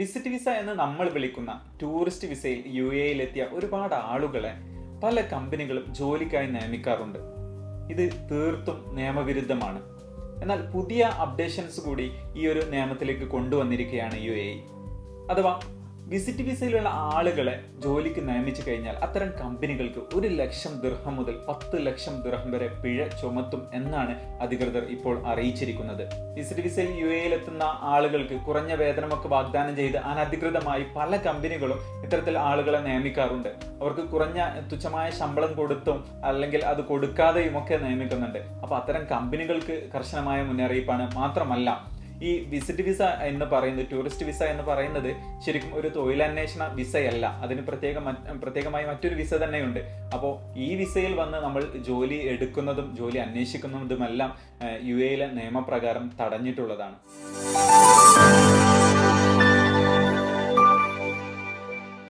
Visit visa എന്ന് നമ്മൾ വിളിക്കുന്ന ടൂറിസ്റ്റ് വിസയിൽ യു എയിലെത്തിയ ഒരുപാട് ആളുകളെ പല കമ്പനികളും ജോലിക്കായി നിയമിക്കാറുണ്ട്. ഇത് തീർത്തും നിയമവിരുദ്ധമാണ്. എന്നാൽ പുതിയ അപ്ഡേഷൻസ് കൂടി ഈ ഒരു നിയമത്തിലേക്ക് കൊണ്ടുവന്നിരിക്കുകയാണ് യു എ അഥവാ വിസിറ്റ് വിസയിലുള്ള ആളുകളെ ജോലിക്ക് നിയമിച്ചു കഴിഞ്ഞാൽ അത്തരം കമ്പനികൾക്ക് ഒരു ലക്ഷം ദിർഹം മുതൽ പത്ത് ലക്ഷം ദിർഹം വരെ പിഴ ചുമത്തും എന്നാണ് അധികൃതർ ഇപ്പോൾ അറിയിച്ചിരിക്കുന്നത്. വിസിറ്റ് വിസയിൽ യു എയിലെത്തുന്ന ആളുകൾക്ക് കുറഞ്ഞ വേതനമൊക്കെ വാഗ്ദാനം ചെയ്ത് അനധികൃതമായി പല കമ്പനികളും ഇത്തരത്തിൽ ആളുകളെ നിയമിക്കാറുണ്ട്. അവർക്ക് കുറഞ്ഞ തുച്ഛമായ ശമ്പളം കൊടുത്തും അല്ലെങ്കിൽ അത് കൊടുക്കാതെയും ഒക്കെ നിയമിക്കുന്നുണ്ട്. അപ്പൊ അത്തരം കമ്പനികൾക്ക് കർശനമായ മുന്നറിയിപ്പാണ് മാത്രമല്ല ഈ വിസിറ്റ് വിസ എന്ന് പറയുന്നത് ടൂറിസ്റ്റ് വിസ എന്ന് പറയുന്നത് ശരിക്കും ഒരു തൊഴിലന്വേഷണ വിസയല്ല അതിന് പ്രത്യേക പ്രത്യേകമായി മറ്റൊരു വിസ തന്നെയുണ്ട്. അപ്പോൾ ഈ വിസയിൽ വന്ന് നമ്മൾ ജോലി എടുക്കുന്നതും ജോലി അന്വേഷിക്കുന്നതുമെല്ലാം യു എയിലെ നിയമപ്രകാരം തടഞ്ഞിട്ടുള്ളതാണ്.